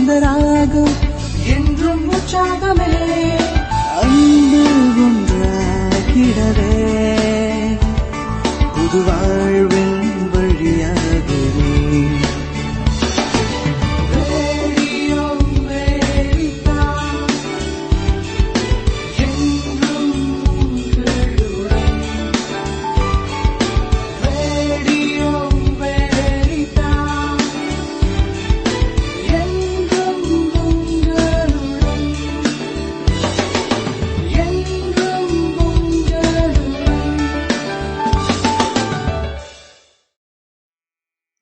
सुंदरा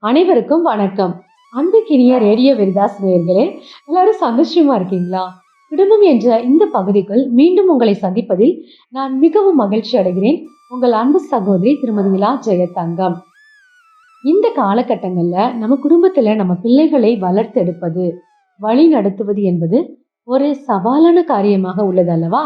அனைவருக்கும் வணக்கம். அன்புக்கினிய ரேடியோ விருதாஸ் நேயர்களே எல்லாரும் சந்தோஷமா இருக்கீங்களா? குடும்பம் என்ற இந்த பகுதிக்குள் மீண்டும் உங்களை சந்திப்பதில் நான் மிகவும் மகிழ்ச்சி அடைகிறேன். உங்கள் அன்பு சகோதரி திருமதி இலா ஜெயதங்கம். இந்த காலகட்டங்களில் நம்ம குடும்பத்தில் நம்ம பிள்ளைகளை வளர்த்தெடுப்பது வழி நடத்துவது என்பது ஒரு சவாலான காரியமாக உள்ளது அல்லவா?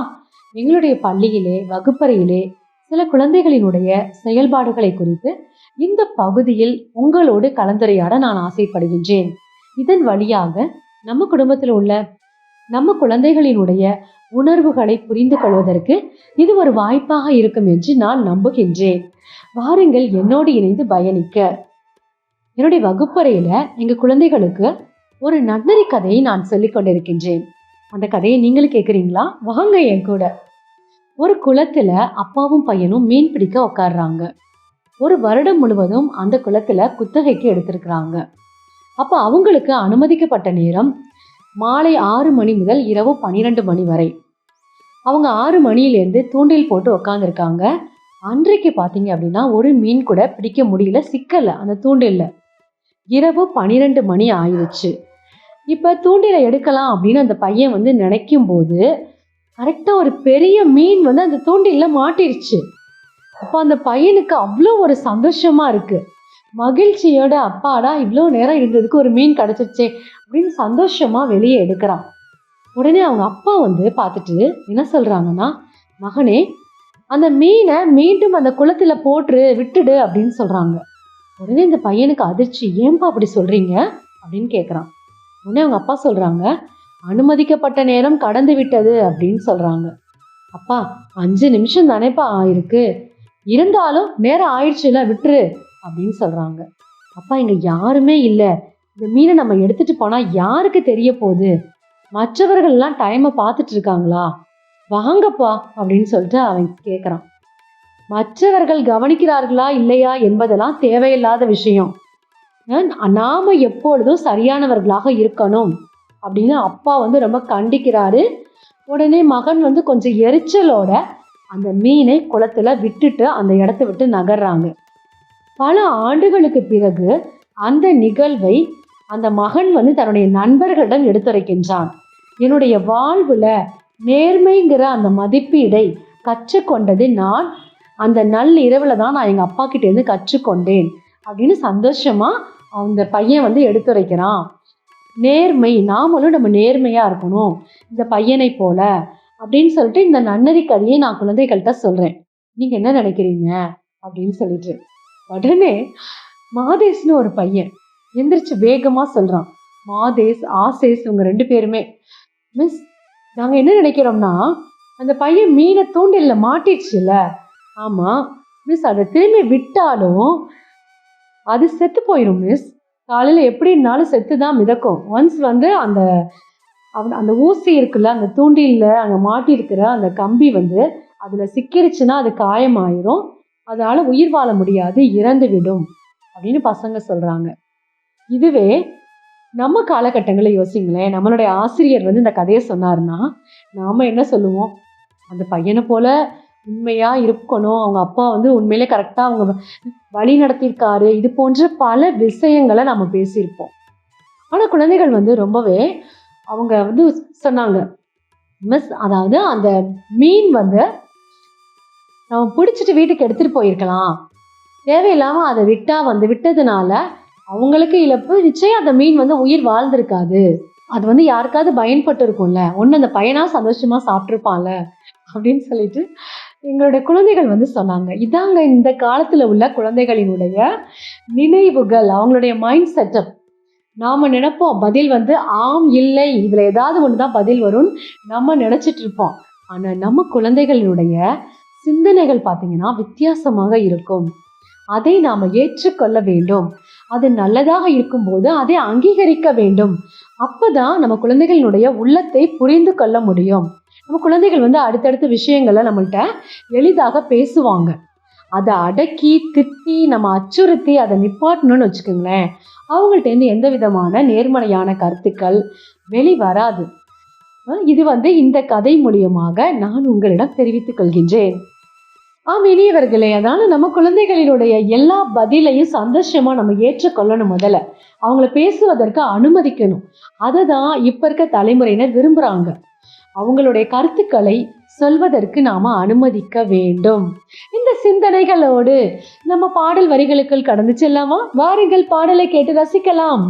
எங்களுடைய பள்ளியிலே வகுப்பறையிலே சில குழந்தைகளினுடைய செயல்பாடுகளை குறித்து இந்த பகுதியில் உங்களோடு கலந்துரையாட நான் ஆசைப்படுகின்றேன். இதன் வழியாக நம்ம குடும்பத்தில் உள்ள நம்ம குழந்தைகளினுடைய உணர்வுகளை புரிந்து கொள்வதற்கு இது ஒரு வாய்ப்பாக இருக்கும் என்று நான் நம்புகின்றேன். வாருங்கள் என்னோடு இணைந்து பயணிக்க. என்னுடைய வகுப்பறையில எங்க குழந்தைகளுக்கு ஒரு நன்னறி கதையை நான் சொல்லிக் கொண்டிருக்கின்றேன். அந்த கதையை நீங்களும் கேட்குறீங்களா வாங்க என் கூட. ஒரு குளத்துல அப்பாவும் பையனும் மீன் பிடிக்க உட்காடுறாங்க ஒரு வருடம் முழுவதும் அந்த குளத்துல குத்தகைக்கு எடுத்திருக்கிறாங்க. அப்போ அவங்களுக்கு அனுமதிக்கப்பட்ட நேரம் மாலை ஆறு மணி முதல் இரவு பன்னிரெண்டு மணி வரை. அவங்க ஆறு மணியிலேருந்து தூண்டில் போட்டு உக்காந்துருக்காங்க. அன்றைக்கு பார்த்தீங்க அப்படின்னா ஒரு மீன் கூட பிடிக்க முடியல சிக்கலை அந்த தூண்டில்ல. இரவு பன்னிரெண்டு மணி ஆயிடுச்சு. இப்போ தூண்டிலை எடுக்கலாம் அப்படின்னு அந்த பையன் வந்து நினைக்கும் போது கரெக்டாக ஒரு பெரிய மீன் வந்து அந்த தூண்டிலில் மாட்டிருச்சு. அப்போ அந்த பையனுக்கு அவ்வளோ ஒரு சந்தோஷமா இருக்கு. மகிழ்ச்சியோட அப்பாடா இவ்வளோ நேரம் இருந்ததுக்கு ஒரு மீன் கிடச்சிருச்சே அப்படின்னு சந்தோஷமா வெளியே எடுக்கிறான். உடனே அவங்க அப்பா வந்து பார்த்துட்டு என்ன சொல்றாங்கன்னா மகனே அந்த மீனை மீண்டும் அந்த குளத்துல போட்டுரு விட்டுடு அப்படின்னு சொல்றாங்க. உடனே இந்த பையனுக்கு அதிர்ச்சி ஏன்பா அப்படி சொல்றீங்க? அப்படின்னு கேட்குறான் உடனே அவங்க அப்பா சொல்றாங்க அனுமதிக்கப்பட்ட நேரம் கடந்து விட்டது அப்படின்னு சொல்றாங்க. அப்பா அஞ்சு நிமிஷம் தானேப்பா ஆயிருக்கு. இருந்தாலும் நேரம் ஆயிடுச்சுல விட்டுரு அப்படின்னு சொல்றாங்க. அப்பா இங்க யாருமே இல்லை. இந்த மீனை நம்ம எடுத்துட்டு போனா யாருக்கு தெரிய போகுது? மற்றவர்கள்லாம் டைமை பார்த்துட்டு இருக்காங்களா? வாங்கப்பா அப்படின்னு சொல்லிட்டு அவன் கேட்குறான் மற்றவர்கள் கவனிக்கிறார்களா இல்லையா என்பதெல்லாம் தேவையில்லாத விஷயம். நாம எப்பொழுதும் சரியானவர்களாக இருக்கணும் அப்படின்னு அப்பா வந்து ரொம்ப கண்டிக்கிறாரு. உடனே மகன் வந்து கொஞ்சம் எரிச்சலோட அந்த மீனை குளத்துல விட்டுட்டு அந்த இடத்த விட்டு நகர்றாங்க. பல ஆண்டுகளுக்கு பிறகு அந்த நிகழ்வை அந்த மகன் வந்து தன்னுடைய நண்பர்களிடம் எடுத்துரைக்கின்றான். என்னுடைய வாழ்வுல நேர்மைங்கிற அந்த மதிப்பீடை கற்றுக்கொண்டது நான். அந்த நல் இரவுல தான் நான் எங்க அப்பா கிட்ட இருந்து கற்றுக்கொண்டேன். அப்படின்னு சந்தோஷமா அந்த பையன் வந்து எடுத்துரைக்கிறான். நேர்மை நாமளும் நம்ம நேர்மையா இருக்கணும். இந்த பையனை போல அப்படின்னு சொல்லிட்டு இந்த நன்னறி கதையை நான் குழந்தைகள்கிட்ட சொல்கிறேன் நீங்கள் என்ன நினைக்கிறீங்க? அப்படின்னு சொல்லிட்டு. உடனே மாதேஷ்னு ஒரு பையன் எந்திரிச்சு வேகமாக சொல்கிறான் மாதேஷ் ஆசேஷ் இவங்க ரெண்டு பேருமே. மிஸ் நாங்கள் என்ன நினைக்கிறோம்னா அந்த பையன் மீனை தூண்டில்ல மாட்டிடுச்சுல ஆமாம் மிஸ் அதை திரும்பி விட்டாலும் அது செத்து போயிடும் மிஸ். காலையில் எப்படின்னாலும் செத்து தான் மிதக்கும். ஒன்ஸ் வந்து அந்த அவன் அந்த ஊசி இருக்குல்ல அந்த தூண்டிலில் அங்கே மாட்டியிருக்கிற அந்த கம்பி வந்து அதில் சிக்கிருச்சுன்னா அது காயமாயிரும். அதனால் உயிர் வாழ முடியாது இறந்து விடும் அப்படின்னு பசங்க சொல்கிறாங்க இதுவே நம்ம காலகட்டங்களில் யோசிங்களேன் நம்மளுடைய ஆசிரியர் வந்து இந்த கதையை சொன்னாருன்னா நாம் என்ன சொல்லுவோம்? அந்த பையனை போல உண்மையாக இருக்கணும். அவங்க அப்பா வந்து உண்மையிலே கரெக்டாக அவங்க வழி நடத்தியிருக்காரு. இது போன்ற பல விஷயங்களை நம்ம பேசியிருப்போம். ஆனால் குழந்தைகள் வந்து ரொம்பவே அவங்க வந்து சொன்னாங்க. மிஸ் அதாவது அந்த மீன் வந்து நம்ம பிடிச்சிட்டு வீட்டுக்கு எடுத்துகிட்டு போயிருக்கலாம். தேவையில்லாமல் அதை விட்டால் வந்து விட்டதுனால அவங்களுக்கு இழப்பு. நிச்சயம் அந்த மீன் வந்து உயிர் வாழ்ந்திருக்காது. அது வந்து யாருக்காவது பயன்பட்டு இருக்கும்ல ஒன்று அந்த பையனாக சந்தோஷமா சாப்பிட்ருப்பான்ல அப்படின்னு சொல்லிட்டு எங்களுடைய குழந்தைகள் வந்து சொன்னாங்க. இதாங்க இந்த காலத்தில் உள்ள குழந்தைகளினுடைய நினைவுகள் அவங்களுடைய மைண்ட் செட்டப் நாம் நினைப்போம் பதில் வந்து ஆம் இல்லை இதில் ஏதாவது ஒன்று தான் பதில் வரும். நம்ம நினச்சிட்டு இருப்போம் ஆனால் நம்ம குழந்தைகளுடைய சிந்தனைகள் பார்த்தீங்கன்னா வித்தியாசமாக இருக்கும். அதை நாம் ஏற்றுக்கொள்ள வேண்டும். அது நல்லதாக இருக்கும்போது அதை அங்கீகரிக்க வேண்டும். அப்போதான் நம்ம குழந்தைகளினுடைய உள்ளத்தை புரிந்து கொள்ள முடியும். நம்ம குழந்தைகள் வந்து அடுத்தடுத்த விஷயங்களை நம்மள்கிட்ட எளிதாக பேசுவாங்க. அதை அடக்கி திட்டி நம்ம அச்சுறுத்தி அதை நிப்பாட்டணும்னு வச்சுக்கோங்களேன். அவங்கள்ட்டேருந்து எந்த விதமான நேர்மறையான கருத்துக்கள் வெளிவராது. இது வந்து இந்த கதை மூலியமாக நான் உங்களிடம் தெரிவித்துக் கொள்கின்றேன். ஆம் இனியவர்களே அதனால நம்ம குழந்தைகளினுடைய எல்லா பதிலையும் சந்தோஷமா நம்ம ஏற்றுக்கொள்ளணும் முதல்ல. அவங்கள பேசுவதற்கு அனுமதிக்கணும். அதை தான் இப்போ இருக்க தலைமுறையினர் விரும்புகிறாங்க அவங்களுடைய கருத்துக்களை சொல்வதற்கு நாம அனுமதிக்க வேண்டும். இந்த சிந்தனைகளோடு நம்ம பாடல் வரிகளுக்குள் கடந்து செல்லாமா வாருங்கள் பாடலை கேட்டு ரசிக்கலாம்.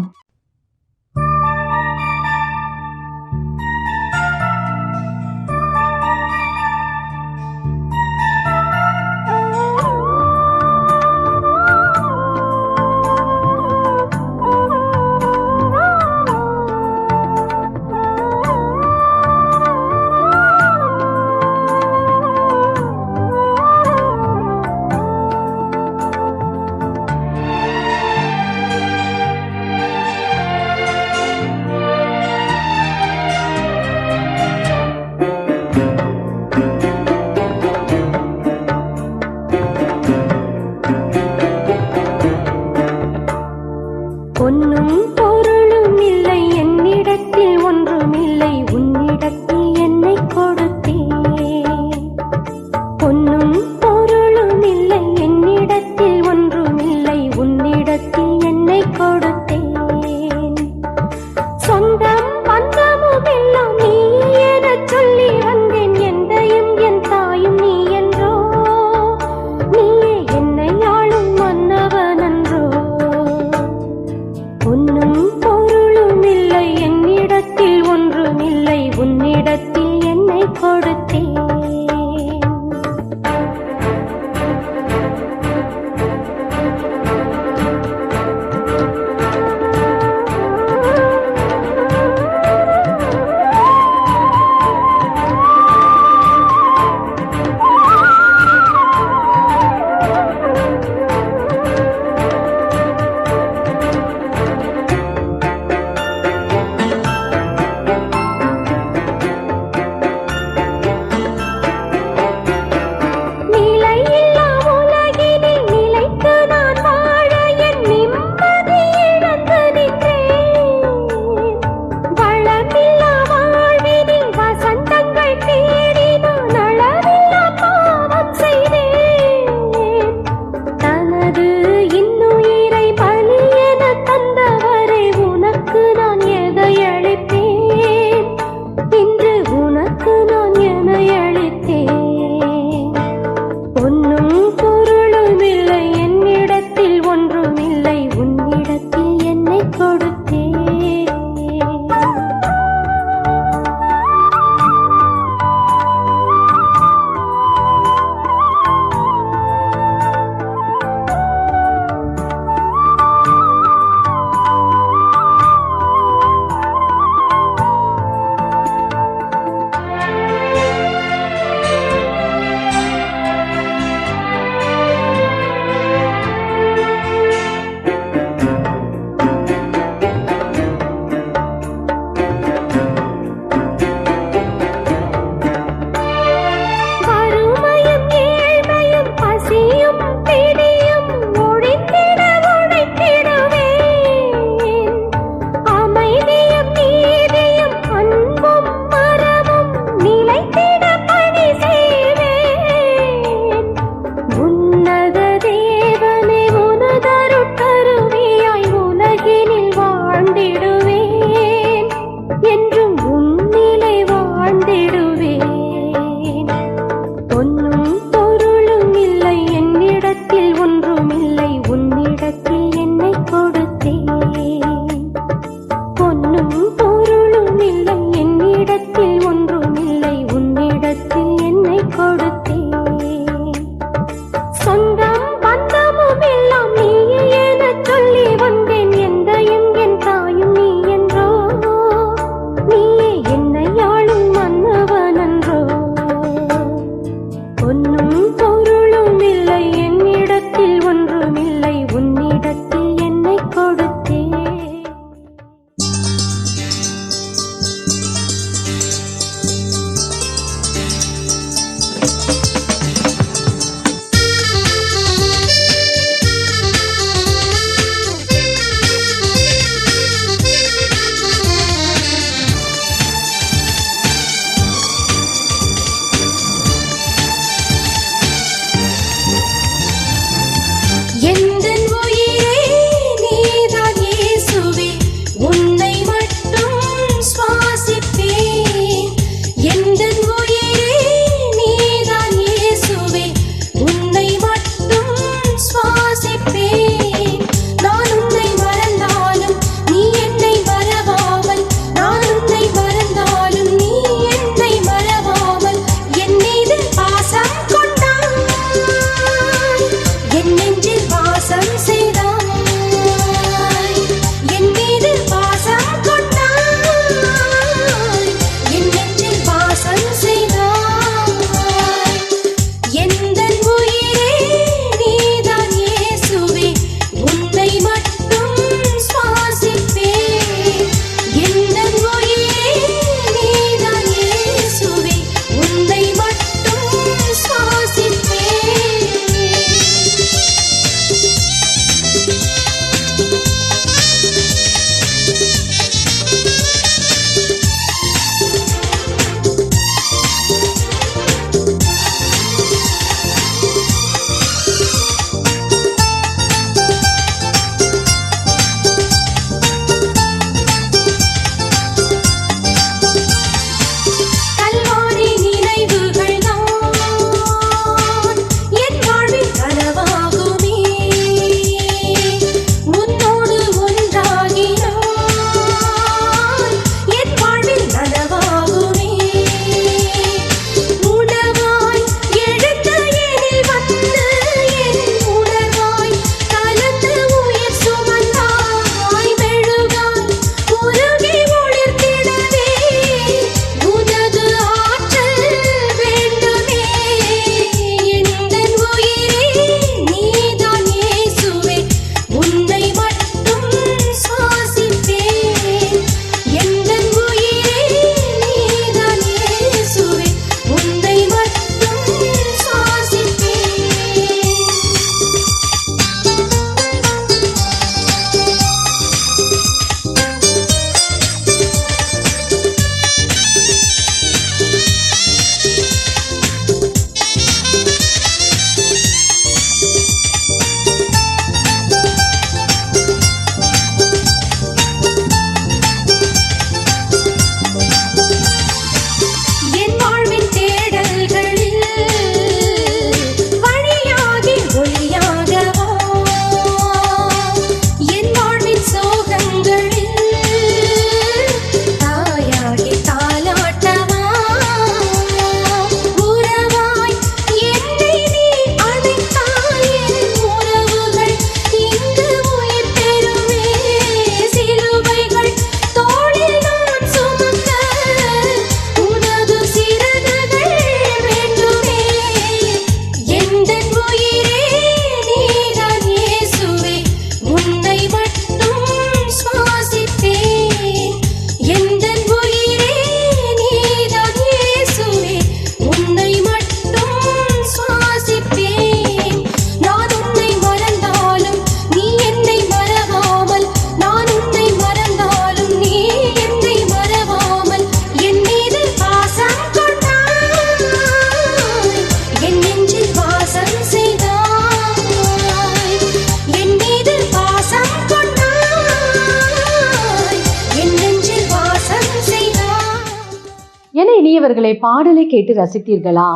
பெரியவர்களை பாடலை கேட்டு ரசித்தீர்களா?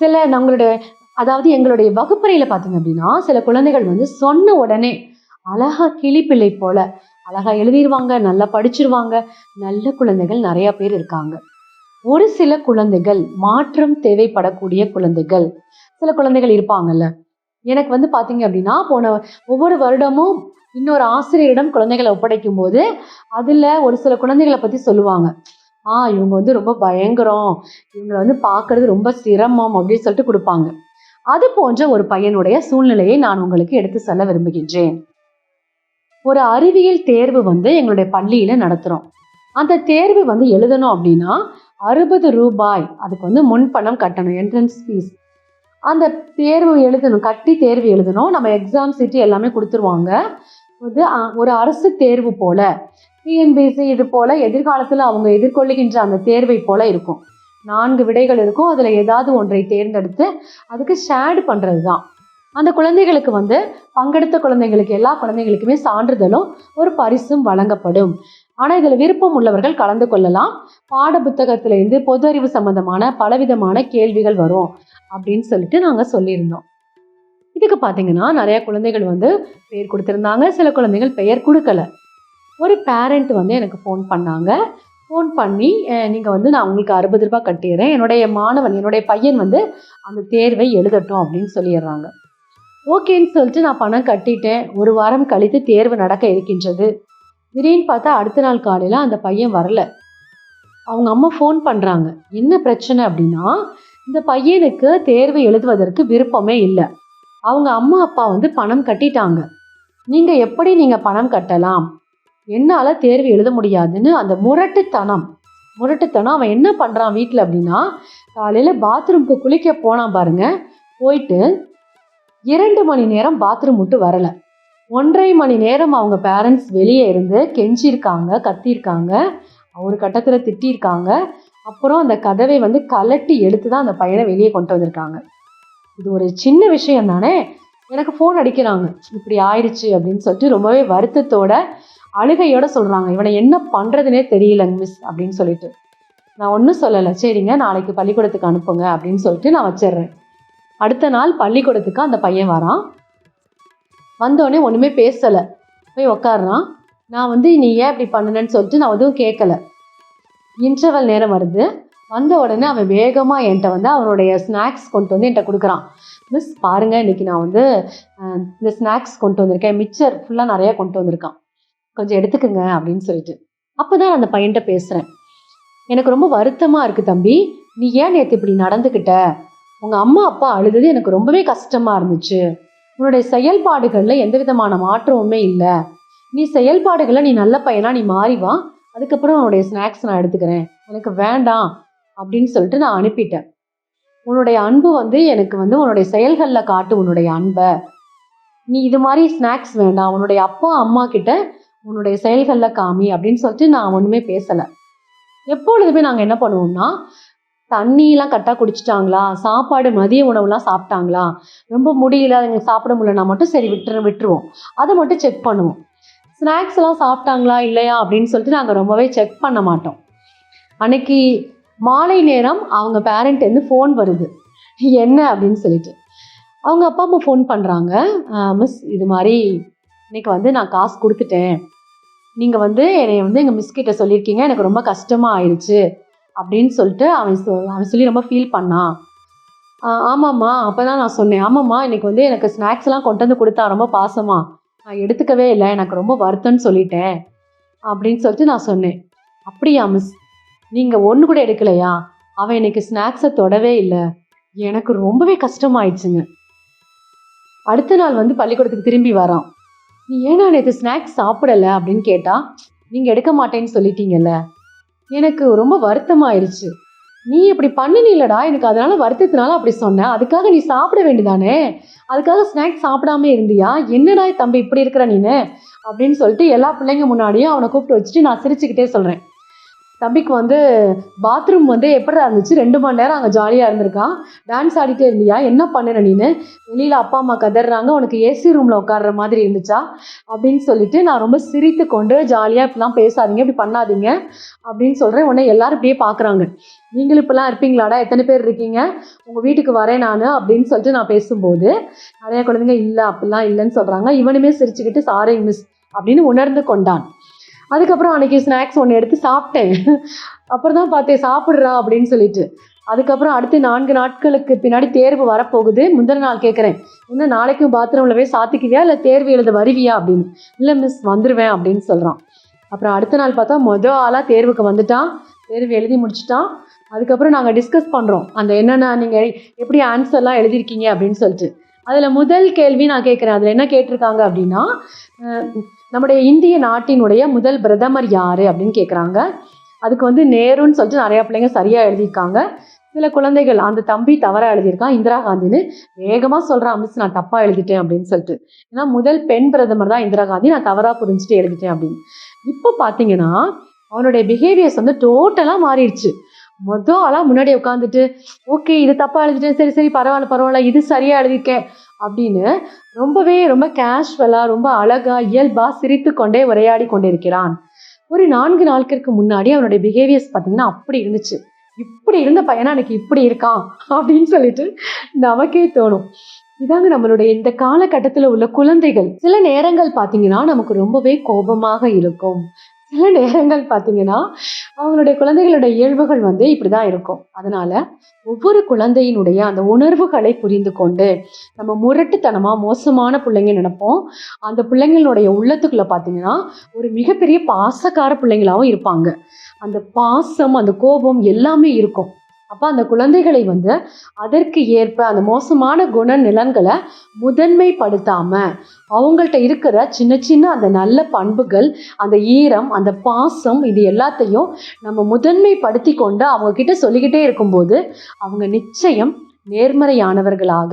சில நம்மளுடைய அதாவது எங்களுடைய வகுப்பறையில பாத்தீங்க அப்படின்னா சில குழந்தைகள் வந்து சொன்ன உடனே அழகா கிளிப்பிள்ளை போல அழகா எழுதிருவாங்க நல்லா படிச்சிருவாங்க நல்ல குழந்தைகள் நிறைய பேர் இருக்காங்க. ஒரு சில குழந்தைகள் மாற்றம் தேவைப்படக்கூடிய குழந்தைகள் சில குழந்தைகள் இருப்பாங்கல்ல. எனக்கு வந்து பாத்தீங்க அப்படின்னா போன ஒவ்வொரு வருடமும் இன்னொரு ஆசிரியரிடம் குழந்தைகளை ஒப்படைக்கும் போது அதுல ஒரு சில குழந்தைகளை பத்தி சொல்லுவாங்க. ஆ இவங்க வந்து ரொம்ப பயங்கரம். இவங்களை வந்து பார்க்கறது ரொம்ப சிரமம் அப்படின்னு சொல்லிட்டு கொடுப்பாங்க. அது போன்ற ஒரு பையனுடைய சூழ்நிலையை நான் உங்களுக்கு எடுத்து சொல்ல விரும்புகின்றேன். ஒரு அறிவியல் தேர்வு வந்து எங்களுடைய பள்ளியில நடத்துறோம். அந்த தேர்வு வந்து எழுதணும் அப்படின்னா அறுபது ரூபாய் அதுக்கு வந்து முன்பணம் கட்டணும் என்ட்ரன்ஸ் ஃபீஸ் அந்த தேர்வு எழுதணும் கட்டி தேர்வு எழுதணும். நம்ம எக்ஸாம் சீட்டு எல்லாமே கொடுத்துருவாங்க. வந்து ஒரு அரசு தேர்வு போல. டிஎன்பிஎஸ்சி இது போல எதிர்காலத்தில் அவங்க எதிர்கொள்ளுகின்ற அந்த தேர்வை போல இருக்கும். நான்கு விடைகள் இருக்கும். அதில் ஏதாவது ஒன்றை தேர்ந்தெடுத்து அதுக்கு ஷேடு பண்ணுறது தான் அந்த குழந்தைகளுக்கு வந்து பங்கெடுத்த குழந்தைங்களுக்கு எல்லா குழந்தைங்களுக்குமே சான்றிதழும் ஒரு பரிசும் வழங்கப்படும். ஆனால் இதில் விருப்பம் உள்ளவர்கள் கலந்து கொள்ளலாம். பாட புத்தகத்திலேருந்து பொது அறிவு சம்பந்தமான பலவிதமான கேள்விகள் வரும் அப்படின்னு சொல்லிட்டு நாங்கள் சொல்லியிருந்தோம். இதுக்கு பார்த்தீங்கன்னா நிறைய குழந்தைகள் வந்து பெயர் கொடுத்துருந்தாங்க. சில குழந்தைகள் பெயர் கொடுக்கல. ஒரு பேரண்ட் வந்து எனக்கு ஃபோன் பண்ணாங்க. ஃபோன் பண்ணி நீங்கள் வந்து நான் உங்களுக்கு அறுபது ரூபாய் கட்டிடுறேன். என்னுடைய மாணவன் என்னுடைய பையன் வந்து அந்த தேர்வை எழுதட்டும் அப்படின்னு சொல்லிடுறாங்க. ஓகேன்னு சொல்லிட்டு நான் பணம் கட்டிட்டேன். ஒரு வாரம் கழித்து தேர்வு நடக்க இருக்கின்றது. திடீர்னு பார்த்தா அடுத்த நாள் காலையில் அந்த பையன் வரல. அவங்க அம்மா ஃபோன் பண்ணுறாங்க என்ன பிரச்சனை அப்படின்னா இந்த பையனுக்கு தேர்வு எழுதுவதற்கு விருப்பமே இல்லை. அவங்க அம்மா அப்பா வந்து பணம் கட்டிட்டாங்க. நீங்கள் எப்படி நீங்கள் பணம் கட்டலாம்? என்னால் தேர்வு எழுத முடியாதுன்னு அந்த முரட்டுத்தனம் முரட்டுத்தனம் அவன் என்ன பண்ணுறான் வீட்டில் அப்படின்னா காலையில் பாத்ரூம்க்கு குளிக்க போனான் பாருங்க போயிட்டு இரண்டு மணி நேரம் பாத்ரூம் விட்டு வரலை. ஒன்றரை மணி நேரம் அவங்க பேரண்ட்ஸ் வெளியே இருந்து கெஞ்சிருக்காங்க கத்தியிருக்காங்க ஒரு கட்டத்தில் திட்டியிருக்காங்க அப்புறம் அந்த கதவை வந்து கலட்டி எடுத்து தான் அந்த பையனை வெளியே கொண்டு வந்திருக்காங்க. இது ஒரு சின்ன விஷயம் தானே? எனக்கு ஃபோன் அடிக்கிறாங்க. இப்படி ஆயிடுச்சு அப்படின்னு சொல்லிட்டு ரொம்பவே வருத்தத்தோட அழுகையோட சொல்கிறாங்க இவனை என்ன பண்ணுறதுனே தெரியலங்க மிஸ் அப்படின்னு சொல்லிட்டு. நான் ஒன்றும் சொல்லலை. சரிங்க நாளைக்கு பள்ளிக்கூடத்துக்கு அனுப்புங்க அப்படின்னு சொல்லிட்டு நான் வச்சிடுறேன். அடுத்த நாள் பள்ளிக்கூடத்துக்கு அந்த பையன் வரான். வந்தோடனே ஒன்றுமே பேசலை. போய் உக்காடுறான் நான் வந்து நீ ஏன் இப்படி பண்ணுனேன்னு சொல்லிட்டு நான் எதுவும் கேட்கல இன்டர்வல் நேரம் வருது. வந்த உடனே அவன் வேகமாக என்கிட்ட வந்து அவனுடைய ஸ்நாக்ஸ் கொண்டு வந்து என்கிட்ட கொடுக்குறான். மிஸ் பாருங்க இன்னைக்கு நான் வந்து இந்த ஸ்நாக்ஸ் கொண்டு வந்திருக்கேன். மிக்சர் ஃபுல்லாக நிறையா கொண்டு வந்திருக்கான். கொஞ்சம் எடுத்துக்கங்க அப்படின்னு சொல்லிட்டு. அப்போ தான் அந்த பையன்கிட்ட பேசுகிறேன் எனக்கு ரொம்ப வருத்தமாக இருக்குது தம்பி. நீ ஏன் நேற்று இப்படி நடந்துக்கிட்ட உங்கள் அம்மா அப்பா அழுதது எனக்கு ரொம்பவே கஷ்டமாக இருந்துச்சு. உன்னுடைய செயல்பாடுகளில் எந்த விதமான மாற்றமுமே இல்லை. நீ செயல்பாடுகளில் நீ நல்ல பையனாக நீ மாறி வா. அதுக்கப்புறம் உன்னுடைய ஸ்நாக்ஸ் நான் எடுத்துக்கிறேன். எனக்கு வேண்டாம் அப்படின்னு சொல்லிட்டு நான் அனுப்பிட்டேன். உன்னுடைய அன்பு வந்து எனக்கு வந்து உன்னுடைய செயல்களில் காட்டு உன்னுடைய அன்பை. நீ இது மாதிரி ஸ்நாக்ஸ் வேண்டாம். உன்னுடைய அப்பா அம்மா கிட்ட உன்னுடைய செயல்களில் காமி அப்படின்னு சொல்லிட்டு நான் ஒன்றுமே பேசலை. எப்பொழுதுமே நாங்கள் என்ன பண்ணுவோம்னா தண்ணியெலாம் கரெக்டாக குடிச்சிட்டாங்களா? சாப்பாடு மதிய உணவுலாம் சாப்பிட்டாங்களா? ரொம்ப முடியல அதுங்க சாப்பிட முடியலனா மட்டும் சரி விட்டுரு விட்டுருவோம். அதை மட்டும் செக் பண்ணுவோம். ஸ்நாக்ஸ் எல்லாம் சாப்பிட்டாங்களா இல்லையா? அப்படின்னு சொல்லிட்டு நாங்கள் ரொம்பவே செக் பண்ண மாட்டோம். அன்னைக்கு மாலை நேரம் அவங்க பேரண்ட் வந்து ஃபோன் வருது. என்ன அப்படின்னு சொல்லிட்டு. அவங்க அப்பா அம்மா ஃபோன் பண்ணுறாங்க மிஸ் இது மாதிரி இன்னைக்கு வந்து நான் காசு கொடுத்துட்டேன். நீங்கள் வந்து என்னை வந்து எங்கள் மிஸ்கிட்ட சொல்லியிருக்கீங்க. எனக்கு ரொம்ப கஷ்டமாக ஆயிடுச்சு அப்படின்னு சொல்லிட்டு அவன் சொ அவன் சொல்லி ரொம்ப ஃபீல் பண்ணான். ஆமாம்மா அப்போ தான் நான் சொன்னேன். ஆமாம்மா இன்னைக்கு வந்து எனக்கு ஸ்நாக்ஸ்லாம் கொண்டு வந்து கொடுத்தா ரொம்ப பாசமா. நான் எடுத்துக்கவே இல்லை. எனக்கு ரொம்ப வருத்தம்னு சொல்லிட்டேன் அப்படின்னு சொல்லிட்டு நான் சொன்னேன். அப்படியா மிஸ் நீங்கள் ஒன்று கூட எடுக்கலையா? அவன் இன்னைக்கு ஸ்நாக்ஸை தொடவே இல்லை. எனக்கு ரொம்பவே கஷ்டமாயிடுச்சுங்க. அடுத்த நாள் வந்து பள்ளிக்கூடத்துக்கு திரும்பி வரான். நீ ஏன்னா நேற்று ஸ்நாக்ஸ் சாப்பிடல அப்படின்னு கேட்டால் நீங்கள் எடுக்க மாட்டேன்னு சொல்லிட்டீங்கல்ல. எனக்கு ரொம்ப வருத்தமாயிருச்சு. நீ இப்படி பண்ணினீலடா எனக்கு அதனால வருத்தத்தினால அப்படி சொன்னேன் அதுக்காக நீ சாப்பிட வேண்டியதானே? அதுக்காக ஸ்நாக்ஸ் சாப்பிடாம இருந்தியா? என்னடா தம்பி இப்படி இருக்கிற நீனு? அப்படின்னு சொல்லிட்டு எல்லா பிள்ளைங்க முன்னாடியும் அவனை கூப்பிட்டு வச்சுட்டு நான் சிரிச்சுக்கிட்டே சொல்கிறேன் தம்பிக்கு வந்து பாத்ரூம் வந்து எப்படி இருந்துச்சு? ரெண்டு மணி நேரம் அங்கே ஜாலியாக இருந்திருக்கான். டான்ஸ் ஆடிட்டே இருந்தியா? என்ன பண்ணுற நீனு? வெளியில் அப்பா அம்மா கதறாங்க. உனக்கு ஏசி ரூமில் உட்கார்ற மாதிரி இருந்துச்சா? அப்படின்னு சொல்லிட்டு நான் ரொம்ப சிரித்து கொண்டு ஜாலியாக இப்படிலாம் பேசாதீங்க. இப்படி பண்ணாதீங்க. அப்படின்னு சொல்கிறேன் உடனே எல்லாரும் இப்படியே பார்க்குறாங்க. நீங்களும் இப்படிலாம் இருப்பீங்களாடா? எத்தனை பேர் இருக்கீங்க? உங்கள் வீட்டுக்கு வரேன் நான் அப்படின்னு சொல்லிட்டு நான் பேசும்போது நிறைய குழந்தைங்க இல்லை அப்படிலாம் இல்லைன்னு சொல்கிறாங்க இவனுமே சிரிச்சுக்கிட்டு சாரி மிஸ் அப்படின்னு உணர்ந்து கொண்டான். அதுக்கப்புறம் அன்னைக்கு ஸ்நாக்ஸ் ஒன்று எடுத்து சாப்பிட்டேன். அப்புறம் தான் பார்த்தேன் சாப்பிட்றா அப்படின்னு சொல்லிட்டு. அதுக்கப்புறம் அடுத்து நான்கு நாட்களுக்கு பின்னாடி தேர்வு வரப்போகுது. முந்தின நாள் கேட்குறேன் இன்னும் நாளைக்கும் பாத்ரூமில் போய் சாத்திக்குவியா? இல்லை தேர்வு எழுத வருவியா அப்படின்னு. இல்லை மிஸ் வந்துடுவேன் அப்படின்னு சொல்கிறான் அப்புறம் அடுத்த நாள் பார்த்தா மொதல் ஆளாக தேர்வுக்கு வந்துட்டான். தேர்வு எழுதி முடிச்சிட்டான். அதுக்கப்புறம் நாங்கள் டிஸ்கஸ் பண்ணுறோம் அந்த என்னென்ன நீங்கள் எப்படி ஆன்சர்லாம் எழுதியிருக்கீங்க அப்படின்னு சொல்லிட்டு. அதில் முதல் கேள்வி நான் கேட்குறேன் அதில் என்ன கேட்டிருக்காங்க அப்படின்னா நம்முடைய இந்திய நாட்டினுடைய முதல் பிரதமர் யார் அப்படின்னு கேட்குறாங்க அதுக்கு வந்து நேருன்னு சொல்லிட்டு நிறையா பிள்ளைங்க சரியாக எழுதியிருக்காங்க. சில குழந்தைகள் அந்த தம்பி தவறாக எழுதியிருக்கான் இந்திரா காந்தின்னு வேகமாக சொல்கிறான் மிஸ் நான் தப்பாக எழுதிட்டேன் அப்படின்னு சொல்லிட்டு. ஏன்னா முதல் பெண் பிரதமர் தான் இந்திரா காந்தி நான் தவறாக புரிஞ்சுட்டு எழுதிட்டேன் அப்படின்னு. இப்போ பார்த்தீங்கன்னா அவனுடைய பிஹேவியர்ஸ் வந்து டோட்டலாக மாறிடுச்சு. மொதல் ஆளாக முன்னாடி உட்காந்துட்டு ஓகே இது தப்பாக எழுதிட்டேன் சரி சரி பரவாயில்ல பரவாயில்ல இது சரியாக எழுதியிருக்கேன். அப்படின்னு ரொம்பவே ரொம்ப கேஷுவலாக ரொம்ப அழகாக இயல்பாக சிரித்து கொண்டே உரையாடி கொண்டிருக்கிறான். ஒரு நான்கு நாட்களுக்கு முன்னாடி அவனுடைய பிஹேவியர்ஸ் பார்த்தீங்கன்னா அப்படி இருந்துச்சு. இப்படி இருந்த பையனா எனக்கு இப்படி இருக்கான் அப்படின்னு சொல்லிட்டு நமக்கே தோணும். இதாங்க நம்மளுடைய இந்த காலகட்டத்தில் உள்ள குழந்தைகள். சில நேரங்கள் பார்த்தீங்கன்னா நமக்கு ரொம்பவே கோபமாக இருக்கும். சில நேரங்கள் பார்த்தீங்கன்னா அவங்களுடைய குழந்தைகளுடைய இயல்புகள் வந்து இப்படி தான் இருக்கும். அதனால ஒவ்வொரு குழந்தையினுடைய அந்த உணர்வுகளை புரிந்து கொண்டு நம்ம முரட்டுத்தனமாக மோசமான பிள்ளைங்க நினைப்போம். அந்த பிள்ளைங்களுடைய உள்ளத்துக்குள்ளே பார்த்தீங்கன்னா ஒரு மிகப்பெரிய பாசக்கார பிள்ளைங்களாகவும் இருப்பாங்க. அந்த பாசம் அந்த கோபம் எல்லாமே இருக்கும். அப்போ அந்த குழந்தைகளை வந்து அதற்கு ஏற்ப அந்த மோசமான குண நிலன்களை முதன்மைப்படுத்தாம அவங்கள்ட்ட இருக்கிற சின்ன சின்ன அந்த நல்ல பண்புகள் அந்த ஈரம் அந்த பாசம் இது எல்லாத்தையும் நம்ம முதன்மைப்படுத்தி கொண்டு அவங்க கிட்ட சொல்லிக்கிட்டே இருக்கும்போது அவங்க நிச்சயம் நேர்மறையானவர்களாக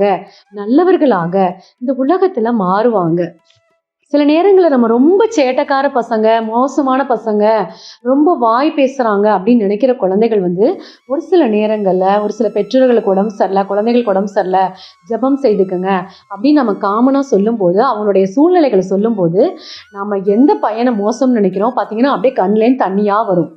நல்லவர்களாக இந்த உலகத்தில் மாறுவாங்க. சில நேரங்களில் நம்ம ரொம்ப சேட்டக்கார பசங்க மோசமான பசங்க ரொம்ப வாய் பேசுகிறாங்க அப்படின்னு நினைக்கிற குழந்தைகள் வந்து ஒரு சில நேரங்களில் ஒரு சில பெற்றோர்களுக்கு உடம்பு சரியில்லை குழந்தைகளுக்கு உடம்பு சரியில்லை ஜெபம் செய்துக்குங்க அப்படின்னு நம்ம காமனாக சொல்லும்போது அவங்களுடைய சூழ்நிலைகளை சொல்லும்போது நம்ம எந்த பையனை மோசம்னு நினைக்கிறோம்? பார்த்தீங்கன்னா அப்படியே கண்லேருந்து தண்ணியாக வரும்.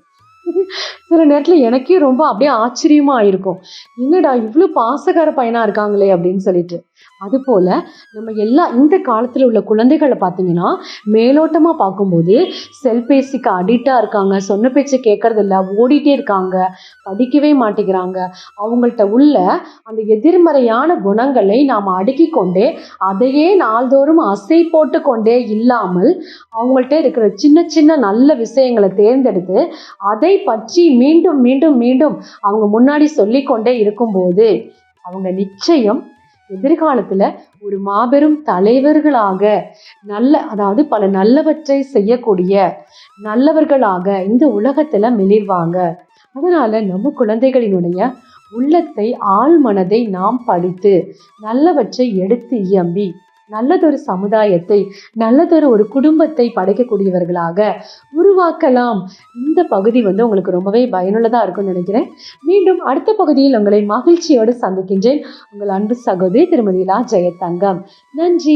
சில நேரத்தில் எனக்கே ரொம்ப அப்படியே ஆச்சரியமாக இருக்கும். என்னடா இவ்வளோ பாசக்கார பையனாக இருக்காங்களே அப்படின்னு சொல்லிட்டு. அதுபோல் நம்ம எல்லா இந்த காலத்தில் உள்ள குழந்தைகளை பார்த்தீங்கன்னா மேலோட்டமாக பார்க்கும்போது செல்பேசிக்கு அடிக்டாக இருக்காங்க சொன்ன பேச்சு கேட்கறதில்ல ஓடிட்டே இருக்காங்க படிக்கவே மாட்டேங்கிறாங்க. அவங்கள்ட்ட உள்ள அந்த எதிர்மறையான குணங்களை நாம் அடுக்கி கொண்டே அதையே நாள்தோறும் அசை போட்டு கொண்டே இல்லாமல் அவங்கள்ட்ட இருக்கிற சின்ன சின்ன நல்ல விஷயங்களை தேர்ந்தெடுத்து அதை பற்றி மீண்டும் மீண்டும் மீண்டும் அவங்க முன்னாடி சொல்லிக்கொண்டே இருக்கும்போது அவங்க நிச்சயம் எதிர்காலத்தில் ஒரு மாபெரும் தலைவர்களாக நல்ல அதாவது பல நல்லவற்றை செய்யக்கூடிய நல்லவர்களாக இந்த உலகத்தில் மிளிர்வாங்க. அதனால நம்ம குழந்தைகளினுடைய உள்ளத்தை ஆழ்மனதை நாம் படித்து நல்லவற்றை எடுத்து இயம்பி நல்லதொரு சமுதாயத்தை நல்லதொரு ஒரு குடும்பத்தை படைக்கக்கூடியவர்களாக உருவாக்கலாம். இந்த பகுதி வந்து உங்களுக்கு ரொம்பவே பயனுள்ளதாக இருக்கும்னு நினைக்கிறேன். மீண்டும் அடுத்த பகுதியில் உங்களை மகிழ்ச்சியோடு சந்திக்கின்றேன். உங்கள் அன்பு சகோதரி திருமதி லா ஜெயத்தங்கம் நன்றி.